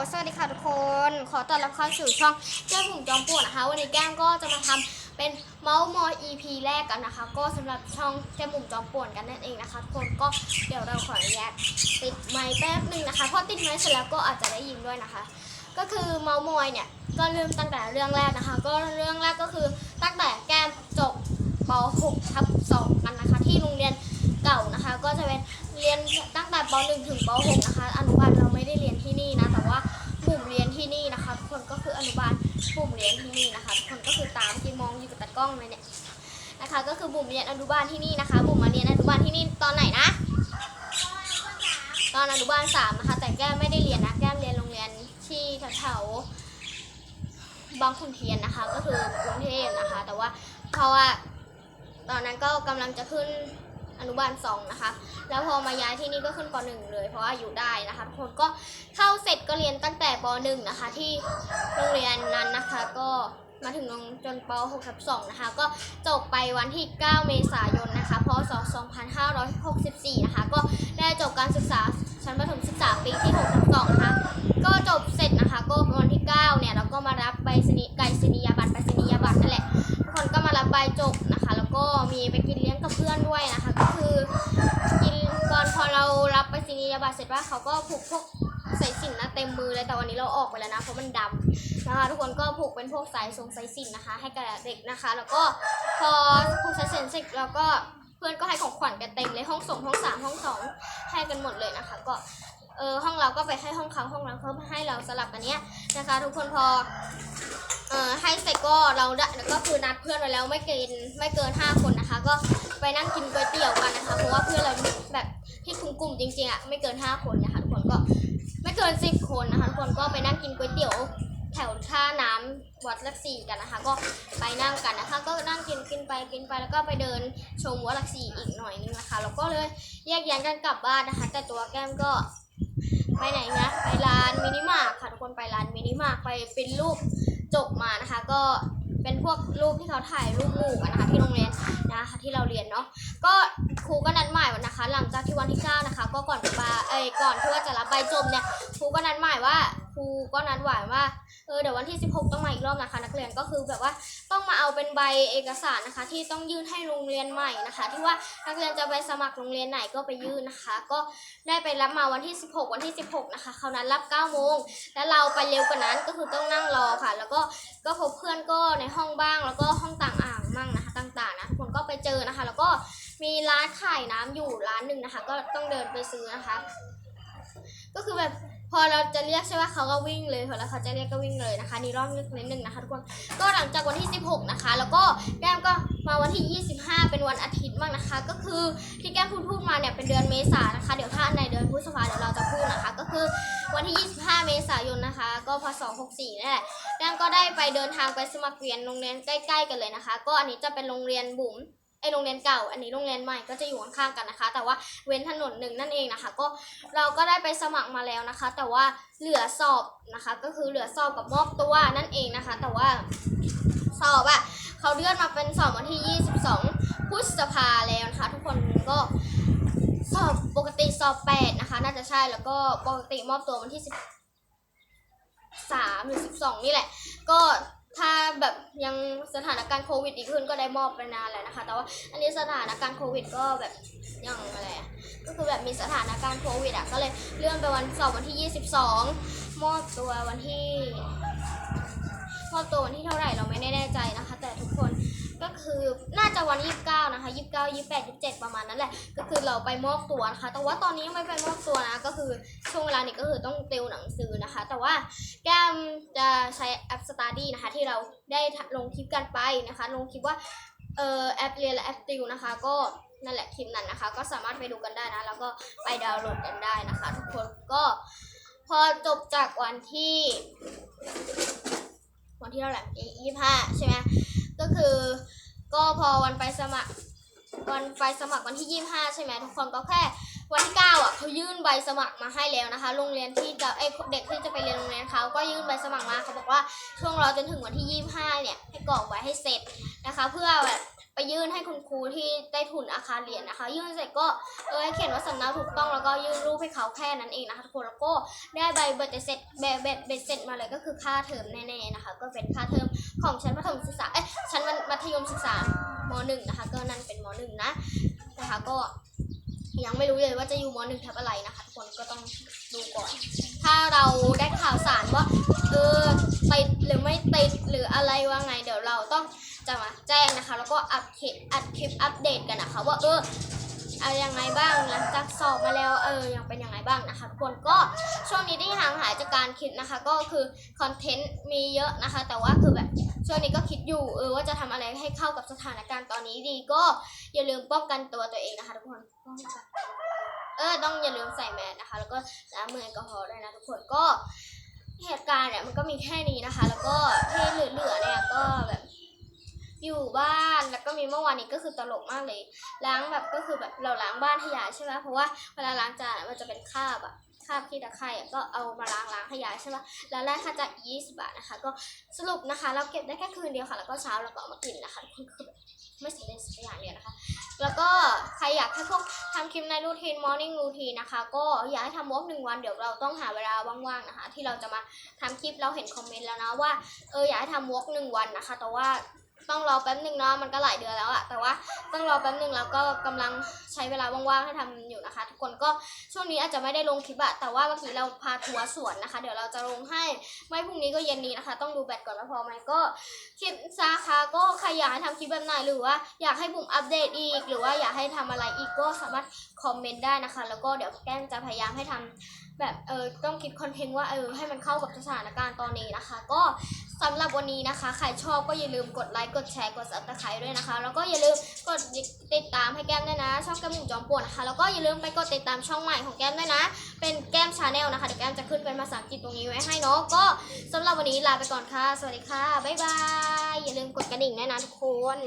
สวัสดีค่ะทุกคน ขอต้อนรับเข้าสู่ช่องเจ้าผุ่มจอมปวกนะคะ วันนี้แก้มก็จะมาทำเป็นเมาส์มอย EP แรกกันนะคะ ก็สำหรับช่องเจ้าผุ่มจอมปวกกันนั่นเองนะคะทุกคน ก็เดี๋ยวเราขออนุญาตติดไมค์แป๊บหนึ่งนะคะพอติดไมค์เสร็จแล้วก็อาจจะได้ยินด้วยนะคะ ก็คือเมาส์มอยเนี่ย ก็เริ่มตั้งแต่เรื่องแรกนะคะ ก็เรื่องแรกก็คือตั้งแต่แก้มจบป .6 ทับ2กันนะคะ ที่โรงเรียนเก่านะคะ ก็จะเป็นเรียนตั้งแต่ป .1 ถึงป .6 นะคะ อนุบาล นี่นะ แต่ว่าปุ่มเรียนที่นี่นะคะทุกคนก็คืออนุบาลปุ่มเรียนที่นี่นะคะทุกคนก็คือตามที่มองอยู่กับตากล้องเลยเนี่ยนะคะ ก็คือบุ่มเรียนอนุบาลที่นี่นะคะ บุ่มมาเรียนอนุบาลที่นี่ตอนไหนนะ ตอนอนุบาลสามนะคะ แต่แก้มไม่ได้เรียนนะแก้มเรียนโรงเรียนที่แถวๆบางขุนเทียนนะคะ ก็คือกรุงเทพนะคะ แต่ว่าเพราะว่าตอนนั้นก็กำลังจะขึ้น อนุบาลสองนะคะ แล้วพอมาย้ายที่นี่ก็ขึ้นปหนึ่งเลย เพราะว่าอยู่ได้นะคะทุกคนก็เข้าเสร็จก็เรียนตั้งแต่ปหนึ่งนะคะ ที่โรงเรียนนั้นนะคะ ก็มาถึงจนป6ทับ2นะคะ ก็จบไปวันที่ 9 เมษายนนะคะ พศ 2564 นะคะ ก็ได้จบการศึกษาชั้นประถมศึกษาปีที่6ทับ2นะคะ ก็จบเสร็จนะคะ ก็วันที่ 9 เนี่ย เราก็มารับใบสนิไกสนียบัตรไปรษณียบัตรนั่นแหละ ทุกคนก็มารับใบจบนะคะ แล้วก็มีไปกินเลี้ยงกับเพื่อนด้วยนะคะ รับไปสินียบัตรเสร็จว่าเขาก็ผูกพวกสายสิญจนนะเต็มมือเลยแต่วันนี้เราออกไปแล้วนะเพราะมันดำนะคะ ทุกคนก็ผูกเป็นพวกสายทรงสายสิญจนนะคะ ให้กับเด็กนะคะ แล้วก็พอผูกสายสิญจนเสร็จแล้วก็เพื่อนก็ให้ของขวัญกันเต็มเลยห้องส่งห้องสามห้องสองให้กันหมดเลยนะคะ ก็เออห้องเราก็ไปให้ห้องเขาห้องเราเขาให้เราสลับกันเนี้ยนะคะ ทุกคนพอเอ่อให้เสร็จก็เราได้ก็คือนัดเพื่อนไว้แล้วไม่เกินไม่เกินห้าคนนะคะ ก็ไปนั่งกินก๋วยเตี๋ยวกันนะคะ เพราะว่าเพื่อนเราแบบ ที่คุมกลุ่มจริงๆอะไม่เกินห้าคนนะคะทุกคนก็ไม่เกินสิบคนนะคะทุกคนก็ไปนั่งกินก๋วยเตี๋ยวแถวท่าน้ำวัดลักษีกันนะคะ ก็ไปนั่งกันนะคะ ก็นั่งกินกินไปกินไปแล้วก็ไปเดินชมวัดลักษีอีกหน่อยนึงนะคะแล้วก็เลยแยกย้ายกันกลับบ้านนะคะ แต่ตัวแก้มก็ไปไหนนะไปร้านมินิมาร์ค่ะทุกคนไปร้านมินิมาร์ไปเป็นรูปจบมานะคะ ก็ เป็นพวกรูปที่เขาถ่ายรูปหมู่กันนะคะที่โรงเรียนนะคะที่เราเรียนเนาะก็ครูก็นัดหมายวันนะคะ หลังจากที่วันที่9นะคะ ก็ก่อนปาเอ้ยก่อนที่ว่าจะรับใบจบเนี่ยครูก็นัดหมายว่า รูก็นัดหมายว่าเออเดี๋ยววันที่ 16 ต้องมาอีกรอบนะคะ นักเรียนก็คือแบบว่าต้องมาเอาเป็นใบเอกสารนะคะ ที่ต้องยื่นให้โรงเรียนใหม่นะคะ ที่ว่านักเรียนจะไปสมัครโรงเรียนไหนก็ไปยื่นนะคะ ก็ได้ไปรับมาวันที่ 16 วันที่ 16 นะคะเขานัดรับ9โมงแล้วเราไปเร็วกว่านั้นก็คือต้องนั่งรอค่ะ แล้วก็ก็พบเพื่อนก็ในห้องบ้าง แล้วก็ห้องต่างอ่างมั่งนะคะต่างๆนะทุกคนก็ไปเจอนะคะ แล้วก็มีร้านขายน้ำอยู่ร้านหนึ่งนะคะ ก็ต้องเดินไปซื้อนะคะ ก็คือแบบ พอเราจะเรียกใช่ไหมเขาก็วิ่งเลยพอแล้วเขาจะเรียกก็วิ่งเลยนะคะนี่รอบนึกนิดนึงนะคะทุกคนก็หลังจากวันที่ 16 นะคะ แล้วก็แก้มก็มาวันที่ 25 เป็นวันอาทิตย์บ้างนะคะ ก็คือที่แก้มพูดพูดมาเนี่ยเป็นเดือนเมษานะคะ เดี๋ยวถ้าในเดือนพฤษภาเดี๋ยวเราจะพูดนะคะ ก็คือวันที่ 25 เมษายนนะคะ ก็พศ64นี่แหละแก้มก็ได้ไปเดินทางไปสมัครเรียนโรงเรียนใกล้ ๆ กันเลยนะคะ ก็อันนี้จะเป็นโรงเรียนบุ๋ม ไอโรงเรียนเก่า อันนี้โรงเรียนใหม่ก็จะอยู่ข้างๆกันนะคะ แต่ว่าเว้นถนนหนึ่งนั่นเองนะคะ ก็เราก็ได้ไปสมัครมาแล้วนะคะ แต่ว่าเหลือสอบนะคะ ก็คือเหลือสอบกับมอบตัวนั่นเองนะคะ แต่ว่าสอบอะเขาเลื่อนมาเป็นสอบวันที่ 22พฤษภาแล้วนะคะ ทุกคนก็สอบปกติสอบ 8 นะคะ น่าจะใช่แล้วก็ปกติมอบตัววันที่13หรือ12 นี่แหละ ก็ ถ้าแบบยังสถานการณ์โควิดดีขึ้นก็ได้มอบไปนานแล้วนะคะ แต่ว่าอันนี้สถานการณ์โควิดก็แบบยังอะไรอะก็คือแบบมีสถานการณ์โควิดอะก็เลยเลื่อนไปวันสอบวันที่ 22 มอบตัววันที่มอบตัววันที่เท่าไหร่เราไม่แน่ใจนะคะ แต่ทุกคน ก็คือน่าจะวันที่29นะคะ29 28 27 ประมาณนั้นแหละ ก็คือเราไปมอบตัวนะคะ แต่ว่าตอนนี้ยังไม่ไปมอบตัวนะ ก็คือช่วงเวลานี้ก็คือต้องติวหนังสือนะคะ แต่ว่าแก้มจะใช้แอป Study นะคะ ที่เราได้ลงคลิปกันไปนะคะ ลงคลิปว่าเออแอปเรียนและแอปติวนะคะ ก็นั่นแหละคลิปนั้นนะคะ ก็สามารถไปดูกันได้นะ แล้วก็ไปดาวน์โหลดกันได้นะคะ ทุกคนก็พอจบจากวันที่ วันที่เท่าไหร่ยี่ห้าใช่ไหม ก็คือ ก็พอวันไปสมัครวันไปสมัครวันที่ยี่ห้าใช่ไหมทุกคนก็แค่วันที่เก้าอะเขายื่นใบสมัครมาให้แล้วนะคะ โรงเรียนที่จะไอยเด็กที่จะไปเรียนโรงเรียนเขาก็ยื่นใบสมัครมาเขาบอกว่าช่วงรอจนถึงวันที่ยี่ห้าเนี่ยให้กรอกไว้ให้เสร็จนะคะ เพื่อแบบ ไปยื่นให้คุณครูที่ได้ทุนอาคารเรียนนะคะ ยื่นเสร็จก็เออให้เขียนว่าสำเนาถูกต้องแล้วก็ยื่นรูปให้เขาแค่นั้นเองนะคะทุกคนแล้วก็ได้ใบเบ็ดเสร็จแบบเบ็ดเบ็ดเสร็จมาเลยก็คือค่าเทอมแน่ๆนะคะ ก็เป็นค่าเทอมของชั้นประถมศึกษาเอ้ยชั้นมัธยมศึกษามหนึ่งนะคะ ก็นั่นเป็นมหนึ่งนะนะคะก็ยังไม่รู้เลยว่าจะอยู่มหนึ่งทับอะไรนะคะทุกคนก็ต้องดูก่อน ถ้าเราได้ข่าวสารว่าเออติดหรือไม่ติดหรืออะไรว่าไงเดี๋ยวเราต้อง แจ้งนะคะ แล้วก็อัดคลิปอัดคลิปอัปเดตกันนะคะ ว่าเออเอายังไงบ้างหลังจากสอบมาแล้วเออยังเป็นยังไงบ้างนะคะทุกคนก็ช่วงนี้ที่ห่างหายจากการคิดนะคะ ก็คือคอนเทนต์มีเยอะนะคะ แต่ว่าคือแบบช่วงนี้ก็คิดอยู่เออว่าจะทำอะไรให้เข้ากับสถานการณ์ตอนนี้ดีก็อย่าลืมป้องกันตัวตัวเองนะคะทุกคนป้องกันเออต้องอย่าลืมใส่แมสนะคะ แล้วก็ล้างมือแอลกอฮอล์ด้วยนะทุกคนก็เหตุการณ์เนี่ยมันก็มีแค่นี้นะคะ แล้วก็ที่เหลือๆเนี่ยก็แบบ อยู่บ้านแล้วก็มีเมื่อวานนี้ก็คือตลกมากเลย ล้างแบบก็คือแบบเราล้างบ้านขยะใช่ไหมเพราะว่าเวลาล้างจานมันจะเป็นคราบอะคราบขี้ตะไคร่ก็เอามาล้างล้างขยะใช่ไหมแล้วได้ค่าจ่าย20 บาทนะคะ ก็สรุปนะคะ เราเก็บได้แค่คืนเดียวค่ะ แล้วก็เช้าเราก็เอามากินนะคะทุกคนคือแบบไม่สำเร็จสักอย่างเดียวนะคะ แล้วก็ใครอยากให้พวกทำคลิปในรูทีน morning routine นะคะ ก็อยากให้ทำวอล์กหนึ่งวันเดี๋ยวเราต้องหาเวลาว่างๆนะคะ ที่เราจะมาทำคลิปเราเห็นคอมเมนต์แล้วนะว่าเอออยากให้ทำวอล์กหนึ่งวันนะคะ แต่ว่า ต้องรอแป๊บหนึ่งเนาะมันก็หลายเดือนแล้วอะแต่ว่าต้องรอแป๊บหนึ่งแล้วก็กำลังใช้เวลาว่างๆให้ทำอยู่นะคะ ทุกคนก็ช่วงนี้อาจจะไม่ได้ลงคลิปอะแต่ว่าเมื่อกี้เราพาทัวร์สวนนะคะ เดี๋ยวเราจะลงให้ไม่พรุ่งนี้ก็เย็นนี้นะคะ ต้องดูแบตก่อนว่าพอไหมก็คลิปซาคะก็ใครอยากให้ทำคลิปแบบไหนหรือว่าอยากให้บุ๋มอัปเดตอีก หรือว่าอยากให้ทำอะไรอีกก็สามารถคอมเมนต์ได้นะคะ แล้วก็เดี๋ยวแก้มจะพยายามให้ทำแบบเออต้องคิดคอนเทนต์ว่าเออให้มันเข้ากับสถานการณ์ตอนนี้นะคะ ก็ สำหรับวันนี้นะคะ ใครชอบก็อย่าลืมกดไลค์กดแชร์กดซับสไครต์ด้วยนะคะ แล้วก็อย่าลืมกดติดตามให้แก้มด้วยนะ ช่องแก้มหมูจอมปวดนะคะ แล้วก็อย่าลืมไปกดติดตามช่องใหม่ของแก้มด้วยนะ เป็นแก้มชาแนลนะคะเดี๋ยวแก้มจะขึ้นเป็นภาษาอังกฤษตรงนี้ไว้ให้เนาะก็สำหรับวันนี้ลาไปก่อนค่ะ สวัสดีค่ะบ๊ายบายอย่าลืมกดกระดิ่งด้วยนะทุกคน